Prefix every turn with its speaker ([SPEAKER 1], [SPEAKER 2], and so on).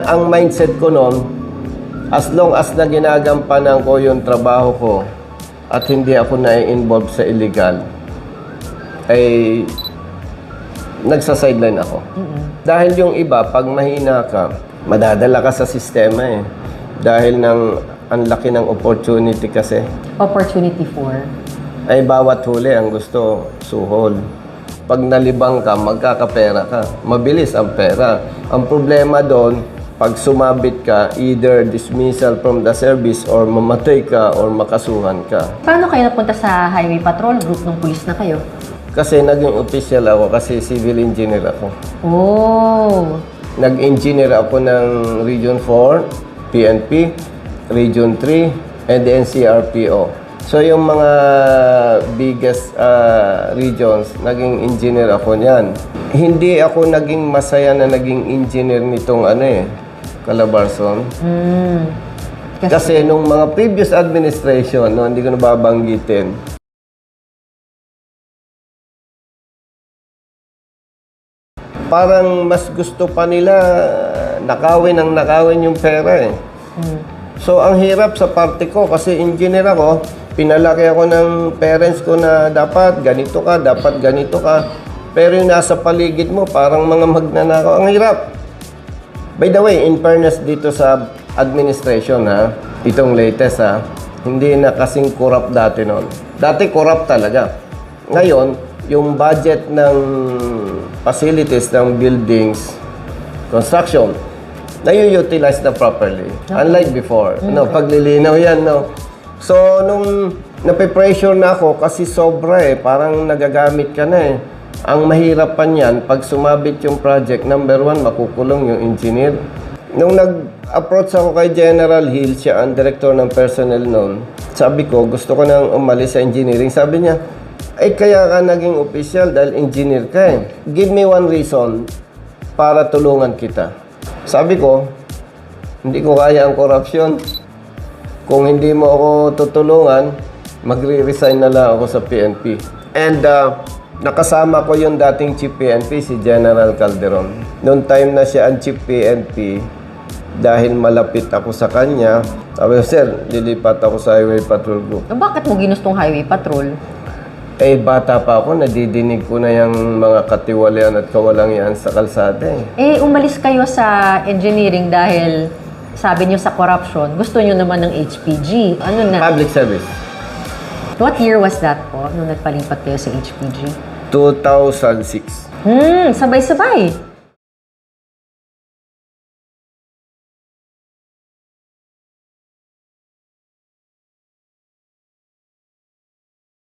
[SPEAKER 1] Ang mindset ko noon, as long as na ginagampanan ko yung trabaho ko at hindi ako na-involve sa illegal, ay nagsa-sideline ako. Dahil yung iba, pag mahina ka, madadala ka sa sistema eh. Dahil ng ang laki ng opportunity kasi,
[SPEAKER 2] Opportunity for.
[SPEAKER 1] ay bawat huli ang gusto suhol. Pag nalibang ka, magkakapera ka. Mabilis ang pera. Ang problema doon, pag sumabit ka, either dismissal from the service or mamatay ka or makasuhan ka.
[SPEAKER 2] Paano kayo napunta sa highway patrol group ng pulis na kayo?
[SPEAKER 1] Kasi naging official ako kasi civil engineer ako.
[SPEAKER 2] Oh.
[SPEAKER 1] Nag-engineer ako ng Region 4, PNP, Region 3, and the NCRPO. So yung mga biggest ah, regions, naging engineer ako niyan. Hindi ako naging masaya na naging engineer nitong ano eh, Calabarzon.
[SPEAKER 2] Hmm.
[SPEAKER 1] Kasi nung mga previous administration, no, hindi ko nababanggitin, parang mas gusto pa nila nakawin ang nakawin yung pera eh. So ang hirap sa parte ko kasi engineer ako, pinalaki ako ng parents ko na dapat ganito ka, dapat ganito ka. Pero yung nasa paligid mo, parang mga magnanakaw. Ang hirap. By the way, in fairness dito sa administration ha, itong latest ha, hindi na kasing corrupt dati noon. Dati corrupt talaga. Ngayon, yung budget ng facilities ng buildings, construction, na-utilize na properly. Unlike before. No, paglilinaw yan, no. So, nung nape-pressure na ako kasi sobra eh, parang nagagamit ka na eh. Ang mahirap pa niyan, pag sumabit yung project, number one, makukulong yung engineer. Nung nag-approach ako kay General Hill, siya ang director ng personnel noon, sabi ko, gusto ko nang umalis sa engineering. Sabi niya, ay kaya ka naging official dahil engineer ka eh. Give me one reason para tulungan kita. Sabi ko, hindi ko kaya ang korupsyon. Kung hindi mo ako tutulungan, magre-resign na lang ako sa PNP. And uh, nakasama ko yung dating Chief PNP, si General Calderon. Noong time na siya ang Chief PNP, dahil malapit ako sa kanya, sabi ko, Sir, lilipat ako sa Highway Patrol Group.
[SPEAKER 2] Bakit mo ginustong highway patrol?
[SPEAKER 1] Eh, bata pa ako, nadidinig ko na yung mga katiwalian at kawalangian sa kalsada eh.
[SPEAKER 2] Eh, umalis kayo sa engineering dahil sabi niyo sa corruption, gusto niyo naman ng HPG. Ano na?
[SPEAKER 1] Public service.
[SPEAKER 2] What year was that po, nung nagpalipat kayo sa HPG?
[SPEAKER 1] 2006.
[SPEAKER 2] Hmm, sabay-sabay.